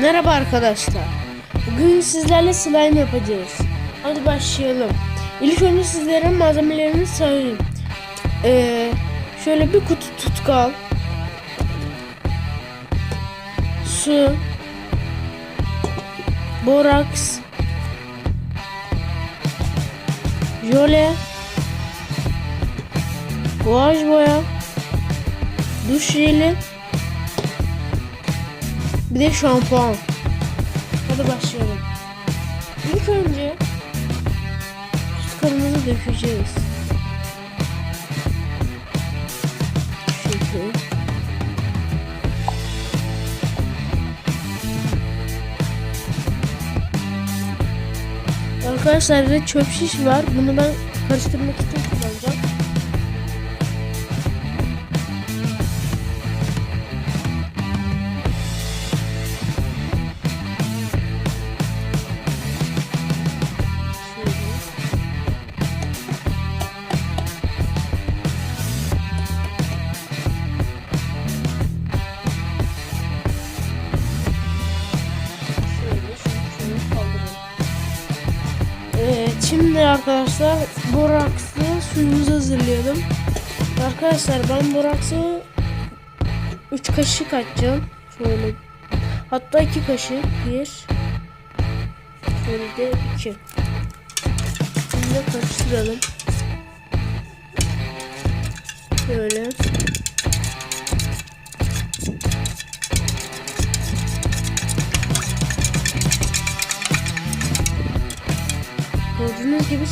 Merhaba arkadaşlar. Bugün sizlerle slime yapacağız. Hadi başlayalım. İlk önce sizlere malzemelerini sayayım. Ee, şöyle bir kutu tutkal. Su. Boraks. Jöle. Guaj boya. Duş jeli. Bir de şampuan. Hadi başlayalım. İlk önce tutkalımızı dökeceğiz. Şöyle. Arkadaşlar bir de çöp şiş var. Bunu ben karıştırmak için şimdi arkadaşlar borakslı suyumuzu hazırlayalım. Arkadaşlar ben boraksı 3 kaşık atacağım. Şöyle. Hatta 2 kaşık. 1 Şöyle de 2 Şimdi karıştıralım.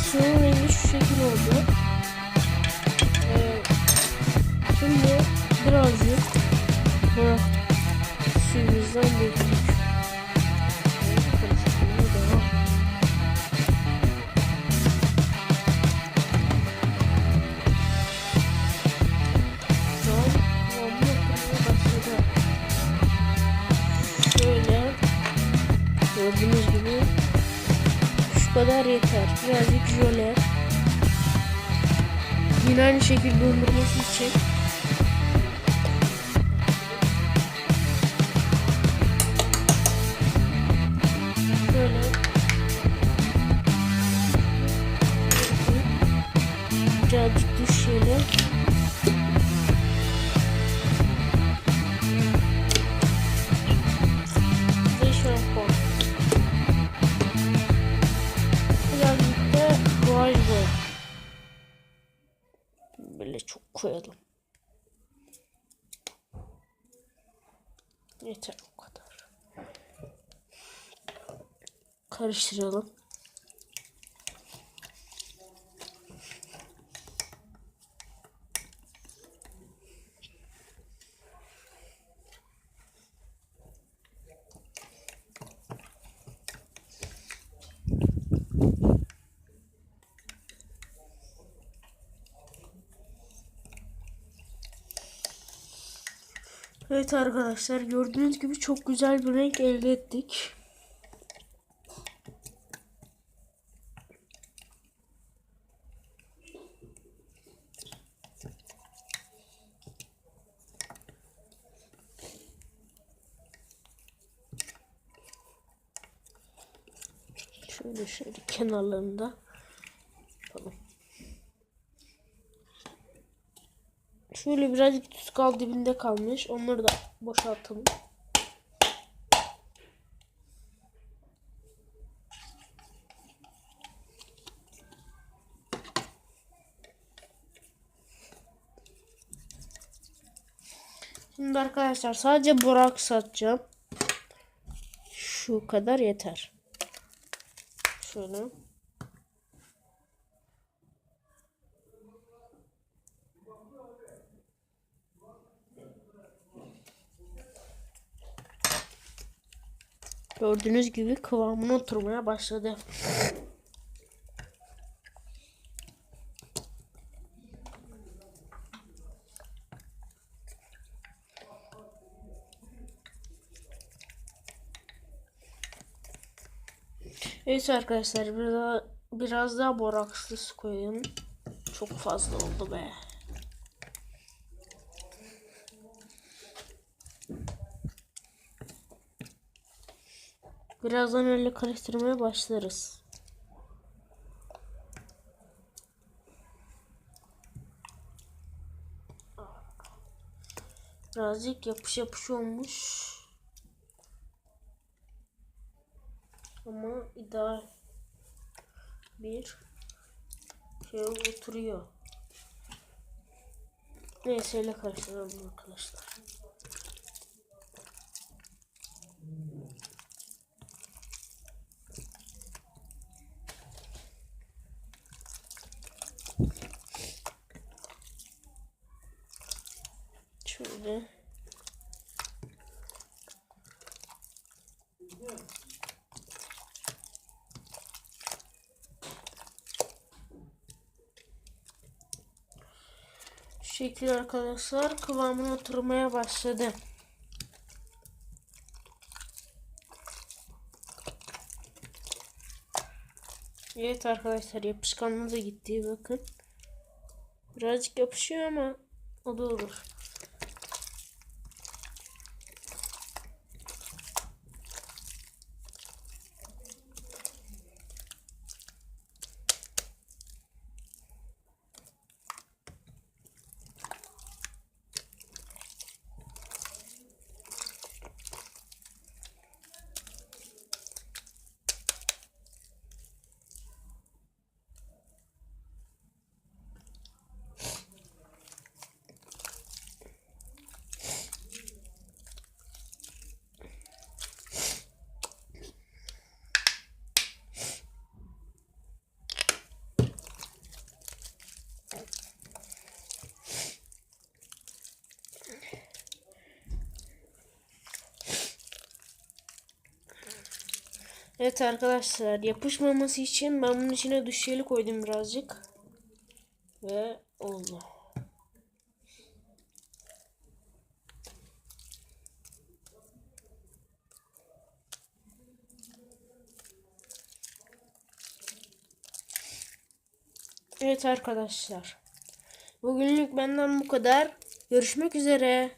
Gördüğünüz gibi suyun rengi şu şekil oldu. Ee, şimdi birazcık bırak suyumuzdan döktük. Evet, karıştırmaya kadar yeter. Birazcık jöle. Yine aynı şekilde dondurması için. Böyle çok koyalım. Yeter o kadar. Karıştıralım. Evet arkadaşlar gördüğünüz gibi çok güzel bir renk elde ettik. Şöyle şöyle kenarlarında yapalım. Şöyle birazcık tutkal dibinde kalmış. Onları da boşaltalım. Şimdi arkadaşlar sadece borak satacağım. Şu kadar yeter. Şöyle. Gördüğünüz gibi kıvamına oturmaya başladı. Evet arkadaşlar biraz, biraz daha borakslı su koyalım. Çok fazla oldu be. Birazdan öyle karıştırmaya başlarız. Birazcık yapış yapış olmuş. Ama ideal bir şey oturuyor. Neyse öyle karıştıralım arkadaşlar. Şöyle. Şu şekilde arkadaşlar kıvamına oturmaya başladı. Evet arkadaşlar yapışkanlığı da gitti bakın. Birazcık yapışıyor ama o da olur. Evet arkadaşlar yapışmaması için ben bunun içine duş jeli koydum birazcık. Ve oldu. Evet arkadaşlar. Bugünlük benden bu kadar. Görüşmek üzere.